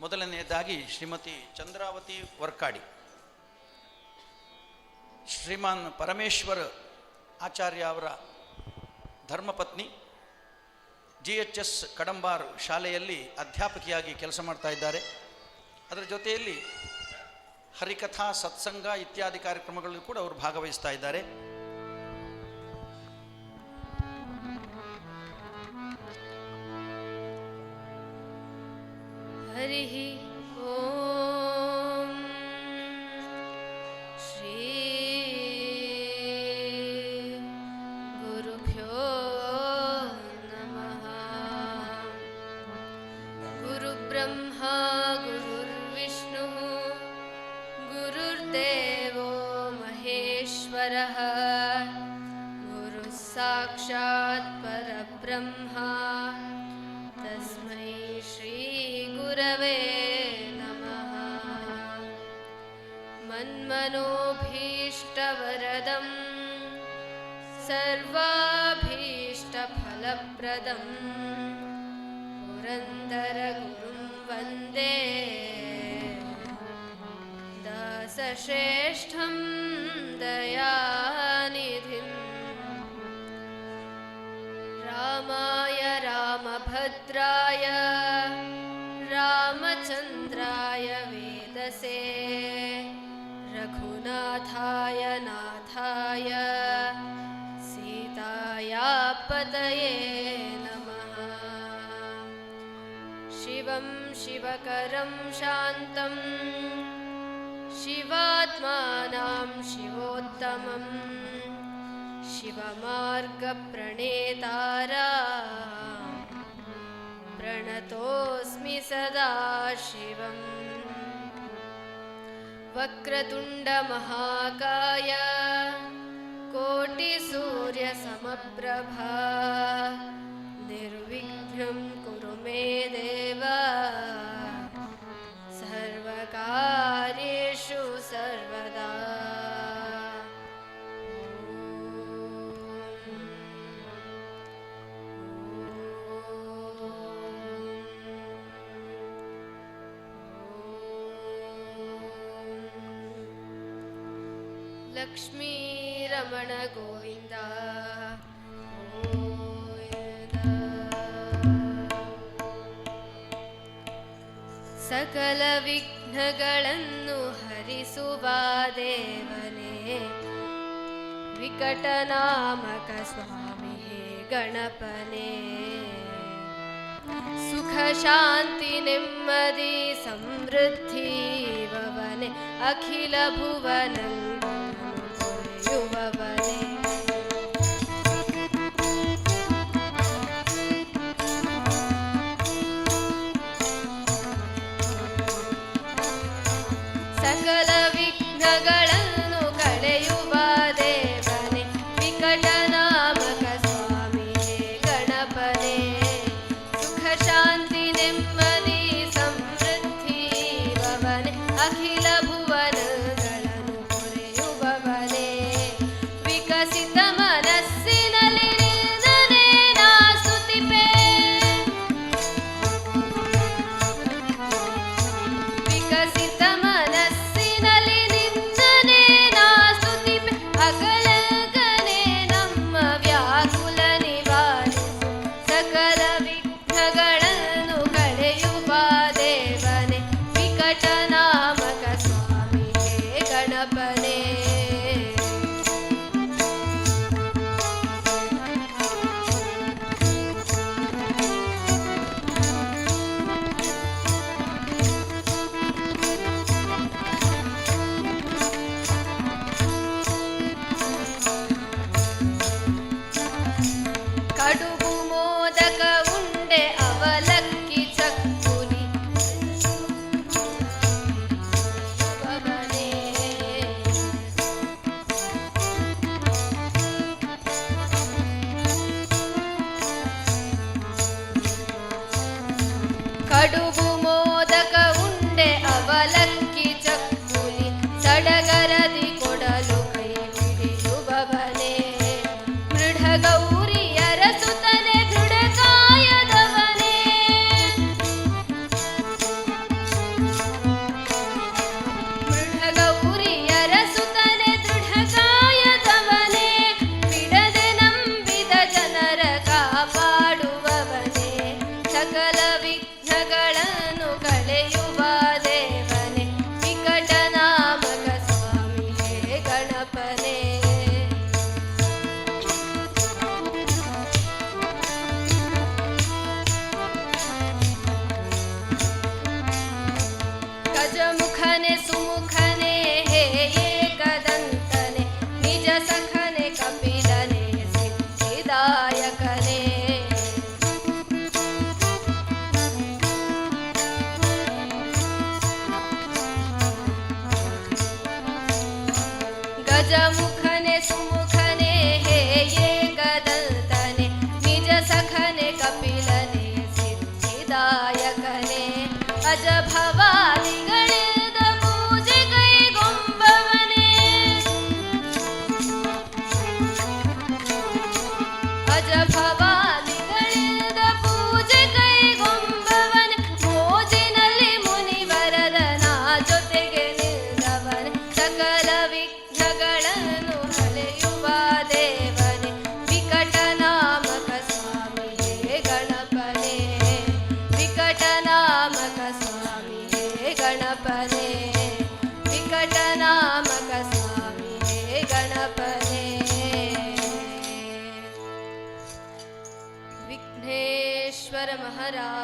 ಮೊದಲನೆಯದಾಗಿ ಶ್ರೀಮತಿ ಚಂದ್ರಾವತಿ ವರ್ಕಾಡಿ. ಶ್ರೀಮಾನ್ ಪರಮೇಶ್ವರ್ ಆಚಾರ್ಯ ಅವರ ಧರ್ಮಪತ್ನಿ ಜಿ ಎಚ್ ಎಸ್ ಕಡಂಬಾರ್ ಶಾಲೆಯಲ್ಲಿ ಅಧ್ಯಾಪಕಿಯಾಗಿ ಕೆಲಸ ಮಾಡ್ತಾ ಇದ್ದಾರೆ. ಅದರ ಜೊತೆಯಲ್ಲಿ ಹರಿಕಥಾ, ಸತ್ಸಂಗ ಇತ್ಯಾದಿ ಕಾರ್ಯಕ್ರಮಗಳಲ್ಲೂ ಕೂಡ ಅವರು ಭಾಗವಹಿಸ್ತಾ ಇದ್ದಾರೆ. 球 दासश्रेष्ठं दयानिधिम् रामाय रामभद्राय रामचन्द्राय वेदसे रघुनाथाय नाथाय सीताया पतये नमः। शिवं शिवकरं शान्तम् शिवात्मानां शिवोत्तमम् शिवमार्गप्रणेतारा। प्रणतोऽस्मि सदा शिवम् वक्रतुण्डमहाकाय कोटिसूर्यसमप्रभा। निर्विघ्नं कुरु मे देव गोविन्द ಸಕಲ ವಿಘ್ನಗಳನ್ನು ಹರಿಸುವ ದೇವನೇ ವಿಕಟನಾಮಕ ಸ್ವಾಮಿ ಹೇ ಗಣಪನೇ ಸುಖ ಶಾಂತಿ ನೆಮ್ಮದಿ ಸಮೃದ್ಧಿ ಭವನೆ ಅಖಿಲ ಭುವನ हरा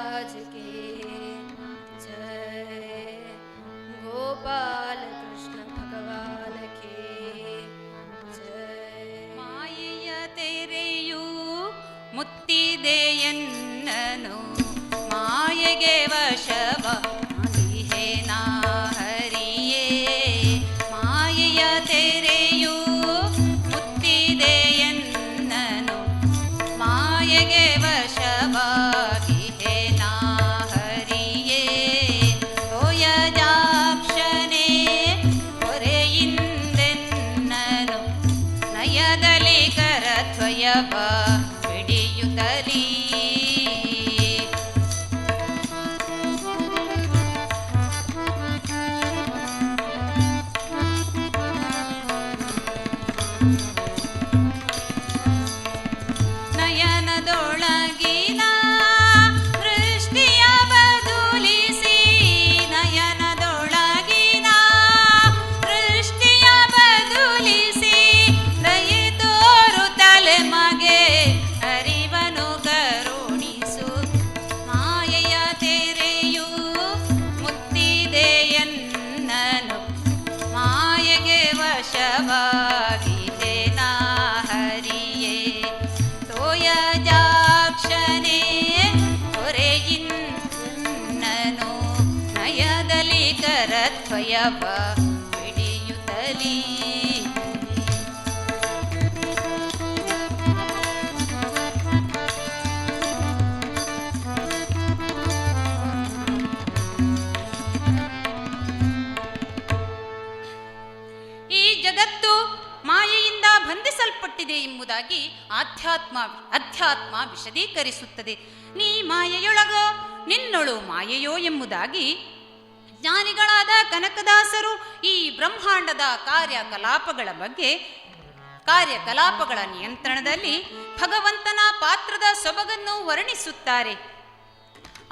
ಬಂಧಿಸಲ್ಪಟ್ಟಿದೆ ಎಂಬುದಾಗಿ ಆಧ್ಯಾತ್ಮ ಅಧ್ಯಾತ್ಮ ವಿಶದೀಕರಿಸುತ್ತದೆ. ನೀ ಮಾಯೆಯೊಳಗೋ, ನಿನ್ನೊಳು ಮಾಯೆಯೋ ಎಂಬುದಾಗಿ ಜ್ಞಾನಿಗಳಾದ ಕನಕದಾಸರು ಈ ಬ್ರಹ್ಮಾಂಡದ ಕಾರ್ಯಕಲಾಪಗಳ ಬಗ್ಗೆ, ಕಾರ್ಯಕಲಾಪಗಳ ನಿಯಂತ್ರಣದಲ್ಲಿ ಭಗವಂತನ ಪಾತ್ರದ ಸೊಬಗನ್ನು ವರ್ಣಿಸುತ್ತಾರೆ.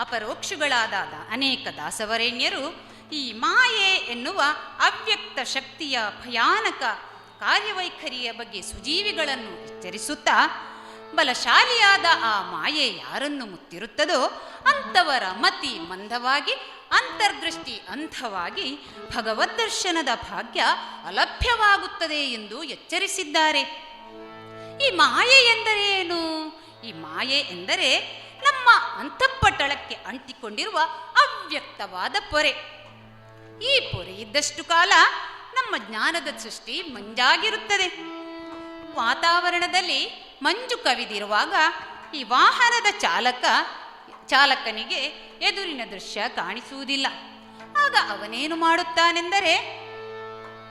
ಅಪರೋಕ್ಷಗಳಾದ ಅನೇಕ ದಾಸವರೇಣ್ಯರು ಈ ಮಾಯೆ ಎನ್ನುವ ಅವ್ಯಕ್ತ ಶಕ್ತಿಯ ಭಯಾನಕ ಕಾರ್ಯವೈಖರಿಯ ಬಗ್ಗೆ ಸುಜೀವಿಗಳನ್ನು ಎಚ್ಚರಿಸುತ್ತಾ ಬಲಶಾಲಿಯಾದ ಆ ಮಾಯೆ ಯಾರನ್ನು ಮುತ್ತಿರುತ್ತದೋ ಅಂಥವರ ಮತಿ ಮಂದವಾಗಿ, ಅಂತರ್ದೃಷ್ಟಿ ಅಂಥವಾಗಿ ಭಗವದ್ದರ್ಶನದ ಭಾಗ್ಯ ಅಲಭ್ಯವಾಗುತ್ತದೆ ಎಂದು ಎಚ್ಚರಿಸಿದ್ದಾರೆ. ಈ ಮಾಯೆ ಎಂದರೇನು ಈ ಮಾಯೆ ಎಂದರೆ ನಮ್ಮ ಅಂತಃಪಟಳಕ್ಕೆ ಅಂಟಿಕೊಂಡಿರುವ ಅವ್ಯಕ್ತವಾದ ಪೊರೆ. ಈ ಪೊರೆ ಇದ್ದಷ್ಟು ಕಾಲ ನಮ್ಮ ಜ್ಞಾನದ ಸೃಷ್ಟಿ ಮಂಜಾಗಿರುತ್ತದೆ. ವಾತಾವರಣದಲ್ಲಿ ಮಂಜು ಕವಿದಿರುವಾಗ ಈ ವಾಹನದ ಚಾಲಕ, ಚಾಲಕನಿಗೆ ಎದುರಿನ ದೃಶ್ಯ ಕಾಣಿಸುವುದಿಲ್ಲ. ಆಗ ಅವನೇನು ಮಾಡುತ್ತಾನೆಂದರೆ,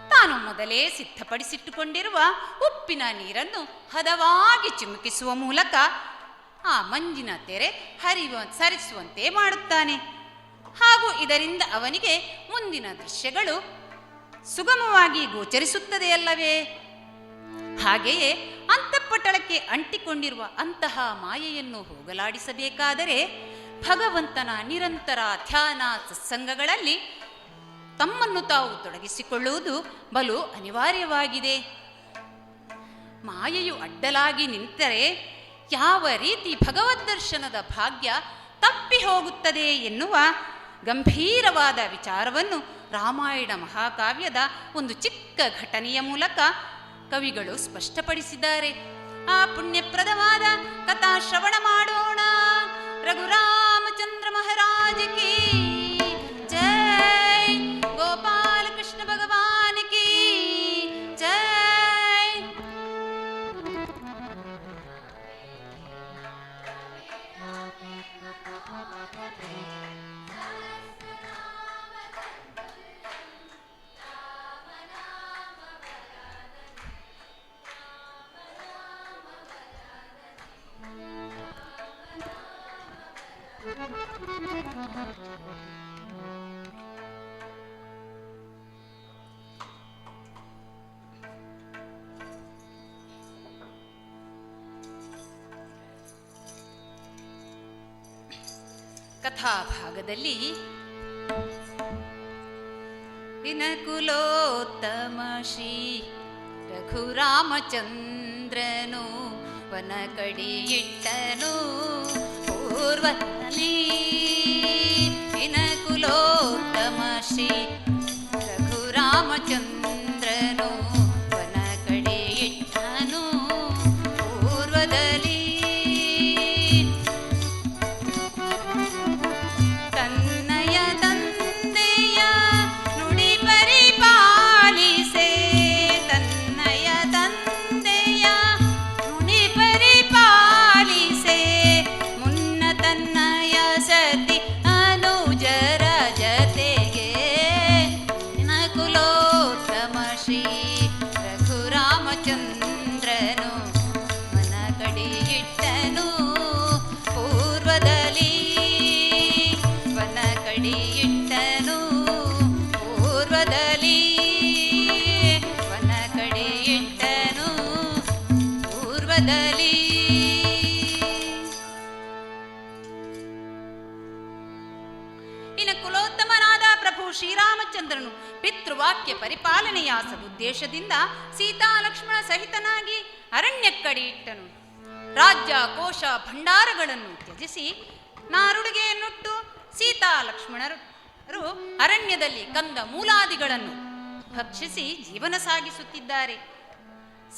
ತಾನು ಮೊದಲೇ ಸಿದ್ಧಪಡಿಸಿಟ್ಟುಕೊಂಡಿರುವ ಉಪ್ಪಿನ ನೀರನ್ನು ಹದವಾಗಿ ಚಿಮುಕಿಸುವ ಮೂಲಕ ಆ ಮಂಜಿನ ತೆರೆ ಹರಿಯುವ ಸರಿಸುವಂತೆ ಮಾಡುತ್ತಾನೆ. ಹಾಗೂ ಇದರಿಂದ ಅವನಿಗೆ ಮುಂದಿನ ದೃಶ್ಯಗಳು ಸುಗಮವಾಗಿ ಗೋಚರಿಸುತ್ತದೆಯಲ್ಲವೇ? ಹಾಗೆಯೇ ಅಂತಃಪಟಳಕ್ಕೆ ಅಂಟಿಕೊಂಡಿರುವ ಅಂತಹ ಮಾಯೆಯನ್ನು ಹೋಗಲಾಡಿಸಬೇಕಾದರೆ ಭಗವಂತನ ನಿರಂತರ ಧ್ಯಾನ ಸತ್ಸಂಗಗಳಲ್ಲಿ ತಮ್ಮನ್ನು ತಾವು ತೊಡಗಿಸಿಕೊಳ್ಳುವುದು ಬಲು ಅನಿವಾರ್ಯವಾಗಿದೆ. ಮಾಯೆಯು ಅಡ್ಡಲಾಗಿ ನಿಂತರೆ ಯಾವ ರೀತಿ ಭಗವದ್ ದರ್ಶನದ ಭಾಗ್ಯ ತಪ್ಪಿ ಹೋಗುತ್ತದೆ ಎನ್ನುವ ಗಂಭೀರವಾದ ವಿಚಾರವನ್ನು ರಾಮಾಯಣ ಮಹಾಕಾವ್ಯದ ಒಂದು ಚಿಕ್ಕ ಘಟನೆಯ ಮೂಲಕ ಕವಿಗಳು ಸ್ಪಷ್ಟಪಡಿಸಿದ್ದಾರೆ. ಆ ಪುಣ್ಯಪ್ರದವಾದ ಕಥಾ ಶ್ರವಣ ಮಾಡೋಣ. ರಘುರಾಮಚಂದ್ರ ಮಹಾರಾಜ ಕಿ. ಕಥಾಭಾಗದಲ್ಲಿ ವಿನಕುಲೋತ್ತಮ ಶ್ರೀ ರಘುರಾಮಚಂದ್ರನು ವನ ಕಡಿಯಿಟ್ಟನು ಪರಿಪಾಲನೆಯ ಸದುದ್ದೇಶದಿಂದ ಸೀತಾ ಲಕ್ಷ್ಮಣ ಸಹಿತನಾಗಿ ಅರಣ್ಯಕ್ಕಡಿಯಿಟ್ಟನು ರಾಜ್ಯ, ಕೋಶ, ಭಂಡಾರಗಳನ್ನು ತ್ಯಜಿಸಿ ನಾರುಡುಗೆಯನ್ನುಟ್ಟು ಸೀತಾ ಲಕ್ಷ್ಮಣರು ಅರಣ್ಯದಲ್ಲಿ ಕಂದ ಮೂಲಾದಿಗಳನ್ನು ಭಕ್ಷಿಸಿ ಜೀವನ ಸಾಗಿಸುತ್ತಿದ್ದಾರೆ.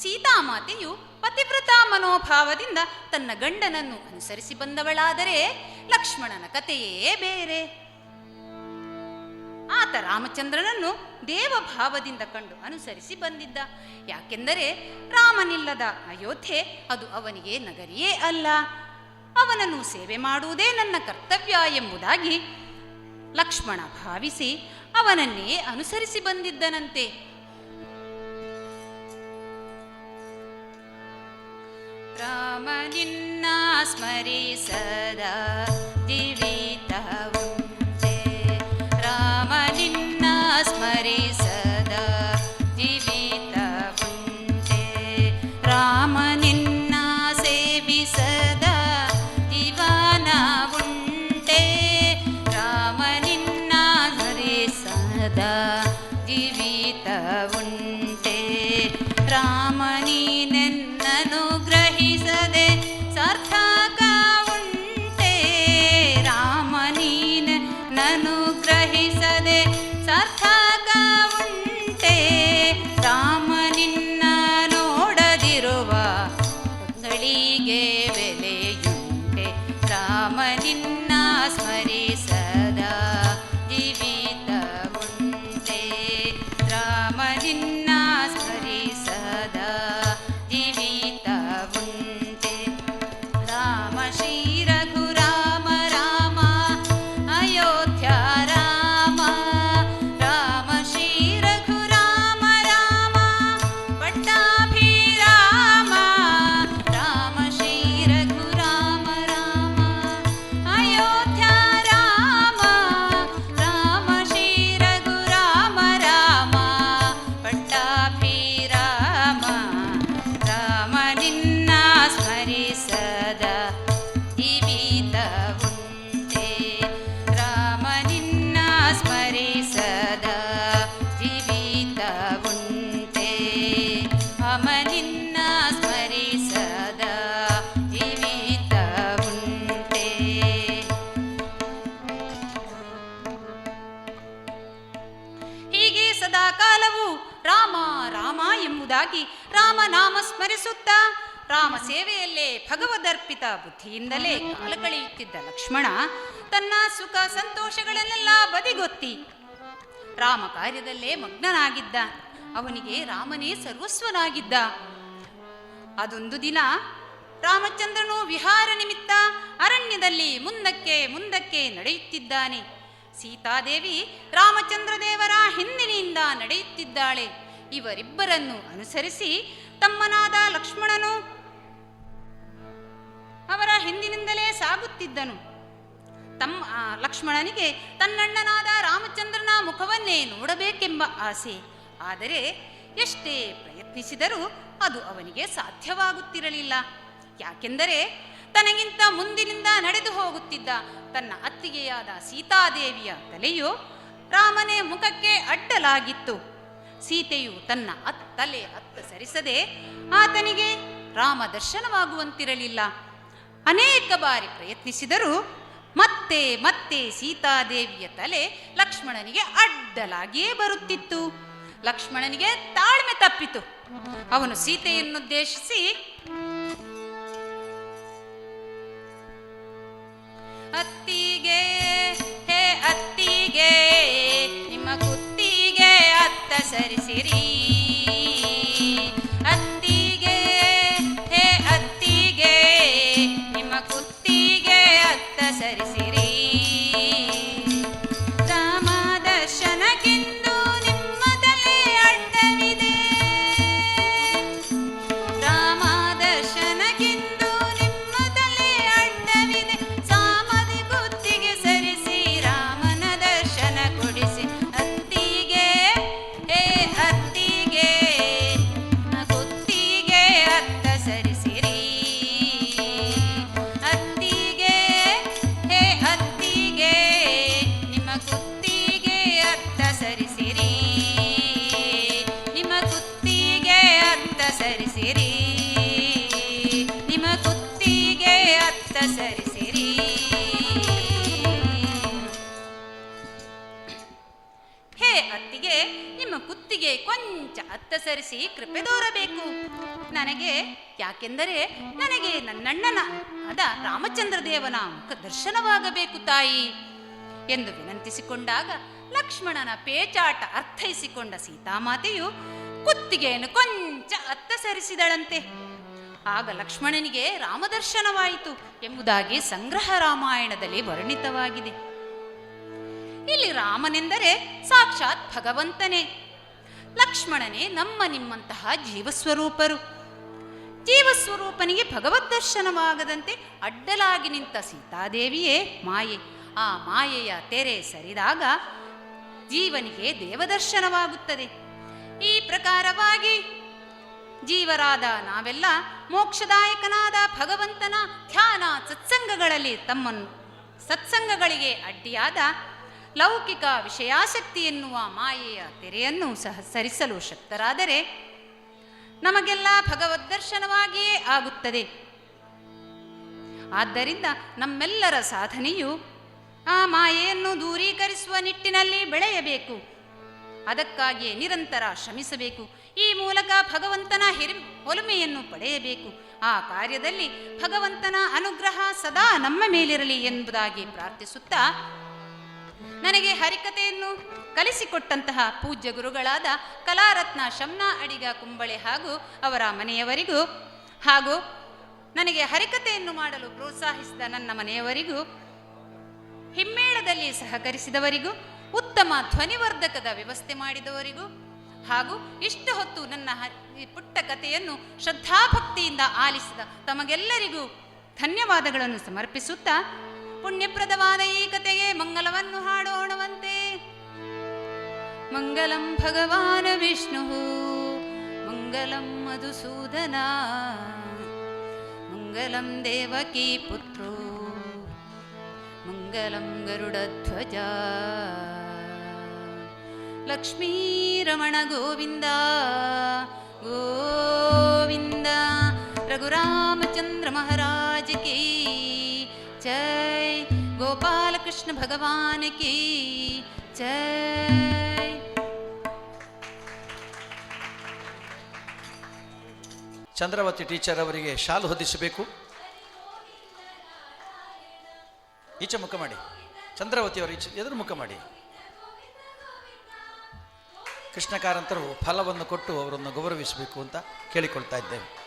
ಸೀತಾಮಾತೆಯು ಪತಿವ್ರತ ಮನೋಭಾವದಿಂದ ತನ್ನ ಗಂಡನನ್ನು ಅನುಸರಿಸಿ ಬಂದವಳಾದರೆ ಲಕ್ಷ್ಮಣನ ಕಥೆಯೇ ಬೇರೆ. ಆತ ರಾಮಚಂದ್ರನನ್ನು ದೇವಭಾವದಿಂದ ಕಂಡು ಅನುಸರಿಸಿ ಬಂದಿದ್ದ. ಯಾಕೆಂದರೆ ರಾಮನಿಲ್ಲದ ಅಯೋಧ್ಯೆ ಅದು ಅವನಿಗೆ ನಗರಿಯೇ ಅಲ್ಲ. ಅವನನ್ನು ಸೇವೆ ಮಾಡುವುದೇ ನನ್ನ ಕರ್ತವ್ಯ ಎಂಬುದಾಗಿ ಲಕ್ಷ್ಮಣ ಭಾವಿಸಿ ಅವನನ್ನೇ ಅನುಸರಿಸಿ ಬಂದಿದ್ದನಂತೆ. ರಾಮನಿನ್ನ ಸ್ಮರಿಸದ ಜೀವಿತವುಂಟೆ said ರಾಮ ಸೇವೆಯಲ್ಲೇ ಭಗವದರ್ಪಿತ ಬುದ್ಧಿಯಿಂದಲೇ ಕಾಲ ಕಳೆಯುತ್ತಿದ್ದ ಲಕ್ಷ್ಮಣ ತನ್ನ ಸುಖ ಸಂತೋಷಗಳನ್ನೆಲ್ಲ ಬದಿಗೊತ್ತಿ ರಾಮ ಕಾರ್ಯದಲ್ಲೇ ಮಗ್ನನಾಗಿದ್ದ. ಅವನಿಗೆ ರಾಮನೇ ಸರ್ವಸ್ವನಾಗಿದ್ದ. ಅದೊಂದು ದಿನ ರಾಮಚಂದ್ರನು ವಿಹಾರ ನಿಮಿತ್ತ ಅರಣ್ಯದಲ್ಲಿ ಮುಂದಕ್ಕೆ ಮುಂದಕ್ಕೆ ನಡೆಯುತ್ತಿದ್ದಾನೆ. ಸೀತಾದೇವಿ ರಾಮಚಂದ್ರ ದೇವರ ಹಿಂದಿನಿಂದ ನಡೆಯುತ್ತಿದ್ದಾಳೆ. ಇವರಿಬ್ಬರನ್ನು ಅನುಸರಿಸಿ ತಮ್ಮನಾದ ಲಕ್ಷ್ಮಣನು ಅವರ ಹಿಂದಿನಿಂದಲೇ ಸಾಗುತ್ತಿದ್ದನು. ತಮ್ಮ ಲಕ್ಷ್ಮಣನಿಗೆ ತನ್ನಣ್ಣನಾದ ರಾಮಚಂದ್ರನ ಮುಖವನ್ನೇ ನೋಡಬೇಕೆಂಬ ಆಸೆ. ಆದರೆ ಎಷ್ಟೇ ಪ್ರಯತ್ನಿಸಿದರೂ ಅದು ಅವನಿಗೆ ಸಾಧ್ಯವಾಗುತ್ತಿರಲಿಲ್ಲ. ಯಾಕೆಂದರೆ ತನಗಿಂತ ಮುಂದಿನಿಂದ ನಡೆದು ಹೋಗುತ್ತಿದ್ದ ತನ್ನ ಅತ್ತಿಗೆಯಾದ ಸೀತಾದೇವಿಯ ತಲೆಯು ರಾಮನೇ ಮುಖಕ್ಕೆ ಅಡ್ಡಲಾಗಿತ್ತು. ಸೀತೆಯು ತನ್ನ ಅತ್ತಲೆ ಅತ್ತ ಸರಿಸದೆ ಆತನಿಗೆ ರಾಮ ದರ್ಶನವಾಗುವಂತಿರಲಿಲ್ಲ ಅನೇಕ ಬಾರಿ ಪ್ರಯತ್ನಿಸಿದರು ಮತ್ತೆ ಮತ್ತೆ ಸೀತಾದೇವಿಯ ತಲೆ ಲಕ್ಷ್ಮಣನಿಗೆ ಅಡ್ಡಲಾಗಿಯೇ ಬರುತ್ತಿತ್ತು. ಲಕ್ಷ್ಮಣನಿಗೆ ತಾಳ್ಮೆ ತಪ್ಪಿತು. ಅವನು ಸೀತೆಯನ್ನುದ್ದೇಶಿಸಿ, ಅತ್ತಿಗೆ, ಹೇ ಅತ್ತಿಗೆ, ನಿಮ್ಮ ಕುತ್ತಿಗೆ ಅತ್ತ ಸರಿಸಿರಿ. ಕೊಂಚ ಅತ್ತ ಸರಿಸಿ ಕೃಪೆ ತೋರಬೇಕು. ನನಗೆ, ಯಾಕೆಂದರೆ ನನಗೆ ನನ್ನಣ್ಣನ ಅದ ರಾಮಚಂದ್ರ ದೇವನ ದರ್ಶನವಾಗಬೇಕು ತಾಯಿ. ಎಂದು ವಿನಂತಿಸಿಕೊಂಡಾಗ ಲಕ್ಷ್ಮಣನ ಪೇಚಾಟ ಅರ್ಥೈಸಿಕೊಂಡ ಸೀತಾಮಾತೆಯು ಕುತ್ತಿಗೆಯನ್ನು ಕೊಂಚ ಅತ್ತ ಸರಿಸಿದಳಂತೆ ಆಗ ಲಕ್ಷ್ಮಣನಿಗೆ ರಾಮದರ್ಶನವಾಯಿತು ಎಂಬುದಾಗಿ ಸಂಗ್ರಹ ರಾಮಾಯಣದಲ್ಲಿ ವರ್ಣಿತವಾಗಿದೆ. ಇಲ್ಲಿ ರಾಮನೆಂದರೆ ಸಾಕ್ಷಾತ್ ಭಗವಂತನೇ. ಲಕ್ಷ್ಮಣನೇ ನಮ್ಮ ನಿಮ್ಮಂತಹ ಜೀವಸ್ವರೂಪರು. ಜೀವಸ್ವರೂಪನಿಗೆ ಭಗವದ್ ದರ್ಶನವಾಗದಂತೆ ಅಡ್ಡಲಾಗಿ ನಿಂತ ಸೀತಾದೇವಿಯೇ ಮಾಯೆ. ಆ ಮಾಯೆಯ ತೆರೆ ಸರಿದಾಗ ಜೀವನಿಗೆ ದೇವದರ್ಶನವಾಗುತ್ತದೆ. ಈ ಪ್ರಕಾರವಾಗಿ ಜೀವರಾದ ನಾವೆಲ್ಲ ಮೋಕ್ಷದಾಯಕನಾದ ಭಗವಂತನ ಧ್ಯಾನ ಸತ್ಸಂಗಗಳಲ್ಲಿ ತಮ್ಮನ್ನು ಸತ್ಸಂಗಗಳಿಗೆ ಅಡ್ಡಿಯಾದ ಲೌಕಿಕ ವಿಷಯಾಸಕ್ತಿ ಎನ್ನುವ ಮಾಯೆಯ ತೆರೆಯನ್ನು ಸಹ ಸರಿಸಲು ಶಕ್ತರಾದರೆ ನಮಗೆಲ್ಲ ಭಗವದ್ ದರ್ಶನವಾಗಿಯೇ ಆಗುತ್ತದೆ. ಆದ್ದರಿಂದ ನಮ್ಮೆಲ್ಲರ ಸಾಧನೆಯು ಆ ಮಾಯೆಯನ್ನು ದೂರೀಕರಿಸುವ ನಿಟ್ಟಿನಲ್ಲಿ ಬೆಳೆಯಬೇಕು. ಅದಕ್ಕಾಗಿಯೇ ನಿರಂತರ ಶ್ರಮಿಸಬೇಕು. ಈ ಮೂಲಕ ಭಗವಂತನ ಹಿರಿ ಒಲುಮೆಯನ್ನು ಪಡೆಯಬೇಕು. ಆ ಕಾರ್ಯದಲ್ಲಿ ಭಗವಂತನ ಅನುಗ್ರಹ ಸದಾ ನಮ್ಮ ಮೇಲಿರಲಿ ಎಂಬುದಾಗಿ ಪ್ರಾರ್ಥಿಸುತ್ತಾ ನನಗೆ ಹರಿಕತೆಯನ್ನು ಕಲಿಸಿಕೊಟ್ಟಂತಹ ಪೂಜ್ಯ ಗುರುಗಳಾದ ಕಲಾರತ್ನ ಶಮ್ನಾ ಅಡಿಗ ಕುಂಬಳೆ ಹಾಗೂ ಅವರ ಮನೆಯವರಿಗೂ ಹಾಗೂ ನನಗೆ ಹರಿಕತೆಯನ್ನು ಮಾಡಲು ಪ್ರೋತ್ಸಾಹಿಸಿದ ನನ್ನ ಮನೆಯವರಿಗೂ, ಹಿಮ್ಮೇಳದಲ್ಲಿ ಸಹಕರಿಸಿದವರಿಗೂ, ಉತ್ತಮ ಧ್ವನಿವರ್ಧಕದ ವ್ಯವಸ್ಥೆ ಮಾಡಿದವರಿಗೂ ಹಾಗೂ ಇಷ್ಟು ಹೊತ್ತು ನನ್ನ ಪುಟ್ಟ ಕಥೆಯನ್ನು ಶ್ರದ್ಧಾಭಕ್ತಿಯಿಂದ ಆಲಿಸಿದ ತಮಗೆಲ್ಲರಿಗೂ ಧನ್ಯವಾದಗಳನ್ನು ಸಮರ್ಪಿಸುತ್ತಾ ಪುಣ್ಯಪ್ರದವಾದ ಈ ಕಥೆಗೆ ಮಂಗಲವನ್ನು ಹಾಡೋಣವಂತೆ ಮಂಗಲಂ ಭಗವಾನ್ ವಿಷ್ಣು ಮಂಗಲಂ ಮಧುಸೂದನ ಮಂಗಲಂ ದೇವಕೀ ಪುತ್ರೋ ಮಂಗಲಂ ಗರುಡಧ್ವಜ ಲಕ್ಷ್ಮೀರಮಣ ಗೋವಿಂದ ಗೋವಿಂದ ರಘುರಾಮಚಂದ್ರ ಮಹಾರಾಜ ಕಿ ಜೈ ಗೋಪಾಲಕೃಷ್ಣ ಭಗವಾನ್ ಕೀ ಜೈ. ಚಂದ್ರವತಿ ಟೀಚರ್ ಅವರಿಗೆ ಶಾಲು ಹೊದಿಸಬೇಕು. ಈಚೆ ಮುಖ ಮಾಡಿ. ಚಂದ್ರವತಿ ಅವರು ಈಚೆ ಎದುರು ಮುಖ ಮಾಡಿ. ಕೃಷ್ಣಕಾರಂತರು ಫಲವನ್ನು ಕೊಟ್ಟು ಅವರನ್ನು ಗೌರವಿಸಬೇಕು ಅಂತ ಕೇಳಿಕೊಳ್ತಾ ಇದ್ದೇವೆ.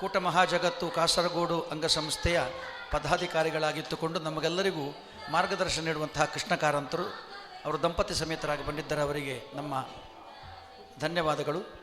ಕೂಟ ಮಹಾಜಗತ್ತು, ಕಾಸರಗೋಡು ಅಂಗಸಂಸ್ಥೆಯ ಪದಾಧಿಕಾರಿಗಳಾಗಿತ್ತುಕೊಂಡು ನಮಗೆಲ್ಲರಿಗೂ ಮಾರ್ಗದರ್ಶನ ನೀಡುವಂತಹ ಕೃಷ್ಣ ಕಾರಂತರು ಅವರು ದಂಪತಿ ಸಮೇತರಾಗಿ ಬಂದಿದ್ದಾರೆ ಅವರಿಗೆ ನಮ್ಮ ಧನ್ಯವಾದಗಳು.